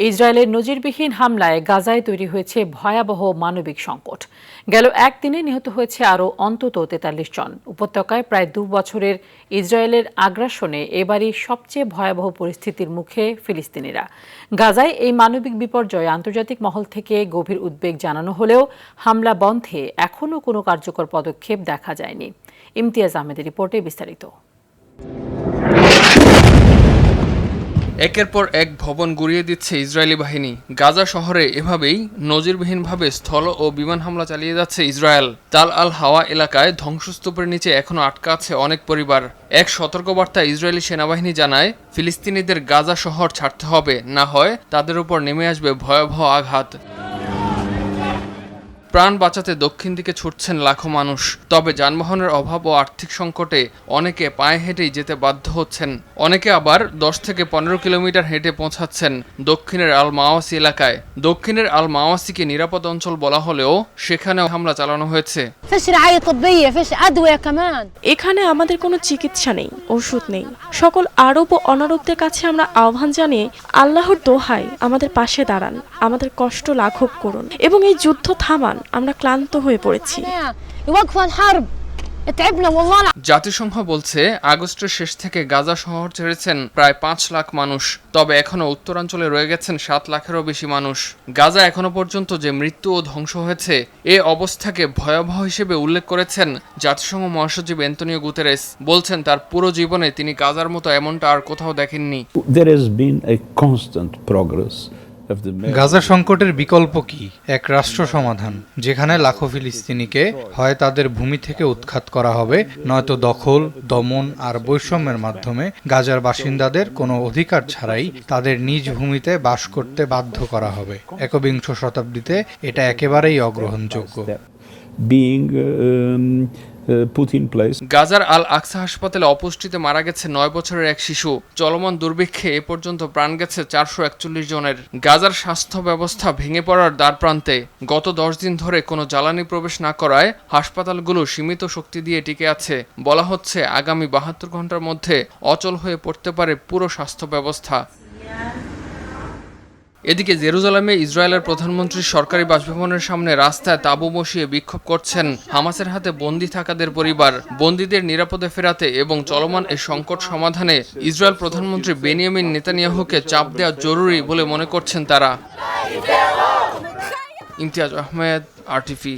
ইসরায়েলের নজিরবিহীন হামলায় গাজায় তৈরি হয়েছে ভয়াবহ মানবিক সংকট। গেল একদিনে নিহত হয়েছে আরও অন্তত তেতাল্লিশ জন। উপত্যকায় প্রায় দু বছরের ইসরায়েলের আগ্রাসনে এবারই সবচেয়ে ভয়াবহ পরিস্থিতির মুখে ফিলিস্তিনিরা। গাজায় এই মানবিক বিপর্যয়ে আন্তর্জাতিক মহল থেকে গভীর উদ্বেগ জানানো হলেও হামলা বন্ধে এখনও কোনো কার্যকর পদক্ষেপ দেখা যায়নি। ইমতিয়াজ আহমেদের রিপোর্টে বিস্তারিত। একের পর এক ভবন গুড়িয়ে দিচ্ছে ইসরায়েলি বাহিনী। গাজা শহরে এভাবেই নজিরবিহীনভাবে স্থল ও বিমান হামলা চালিয়ে যাচ্ছে ইসরায়েল। তাল আল হাওয়া এলাকায় ধ্বংসস্তূপের নিচে এখনও আটকা আছে অনেক পরিবার। এক সতর্কবার্তা ইসরায়েলি সেনাবাহিনী জানায়, ফিলিস্তিনিদের গাজা শহর ছাড়তে হবে, না হয় তাদের উপর নেমে আসবে ভয়াবহ আঘাত। প্রাণ বাঁচাতে দক্ষিণ দিকে ছুটছেন লাখো মানুষ। তবে যানবাহনের অভাব ও আর্থিক সংকটে অনেকে পায়ে হেঁটেই যেতে বাধ্য হচ্ছেন। অনেকে আবার দশ থেকে পনেরো কিলোমিটার হেঁটে পৌঁছাচ্ছেন দক্ষিণের আল মাওয়াসি এলাকায়। দক্ষিণের আল মাওয়াসিকে নিরাপদ অঞ্চল বলা হলেও সেখানে হামলা চালানো হয়েছে। এখানে আমাদের কোনো চিকিৎসা নেই ওষুধ নেই। সকল আরব ও অনারবদের কাছে আমরা আহ্বান জানিয়ে আল্লাহর দোহাই আমাদের পাশে দাঁড়ান আমাদের কষ্ট লাঘব করুন এবং এই যুদ্ধ থামান। আমরা ক্লান্ত হয়ে পড়েছি। জাতিসংঘ বলছে আগস্টের শেষ থেকে গাজা শহর ছেড়েছেন প্রায় পাঁচ লাখ মানুষ তবে এখনও উত্তরাঞ্চলে রয়ে গেছেন সাত লাখেরও বেশি মানুষ। গাজা এখনও পর্যন্ত যে মৃত্যু ও ধ্বংস হয়েছে এ অবস্থাকে ভয়াবহ হিসেবে উল্লেখ করেছেন জাতিসংঘ মহাসচিব এন্তনিও গুতেরেস। বলছেন তার পুরো জীবনে তিনি গাজার মতো এমনটা আর কোথাও দেখেননি। There has been a constant progress Gaza সংকটের বিকল্প কি? এক রাষ্ট্র সমাধান, যেখানে লাখো ফিলিস্তিনিকে হয় তাদের ভূমি থেকে উৎখাত করা হবে, নয়তো দখল, দমন আর বৈষম্যের মাধ্যমে গাজার বাসিন্দাদের কোনো অধিকার ছাড়াই তাদের নিজ ভূমিতে বাস করতে বাধ্য করা হবে। একবিংশ শতাব্দীতে এটা একেবারেই অগ্রহণযোগ্য। Being um, uh, in place. গাজার আল আকসা হাসপাতালে অপুষ্টিতে মারা গেছে নয় বছরের এক শিশু। চলমান দুর্ভিক্ষে এ পর্যন্ত প্রাণ গেছে চারশো একচল্লিশ জনের। গাজার স্বাস্থ্য ব্যবস্থা ভেঙে পড়ার দ্বার প্রান্তে গত দশ দিন ধরে কোনো জ্বালানি প্রবেশ না করায় হাসপাতালগুলো সীমিত শক্তি দিয়ে টিকে আছে। বলা হচ্ছে আগামী বাহাত্তর ঘণ্টার মধ্যে অচল হয়ে পড়তে পারে পুরো স্বাস্থ্য ব্যবস্থা। এদিকে জেরুজালামে ইসরায়েলের প্রধানমন্ত্রীর সরকারি বাসভবনের সামনে রাস্তায় তাঁবু বসিয়ে বিক্ষোভ করছেন হামাসের হাতে বন্দী থাকাদের পরিবার। বন্দীদের নিরাপদে ফেরাতে এবং চলমান এ সংকট সমাধানে ইসরায়েল প্রধানমন্ত্রী বেনিয়ামিন নেতানিয়াহুকে চাপ দেওয়া জরুরি বলে মনে করছেন তারা। ইমতিয়াজ আহমেদ আরটিভি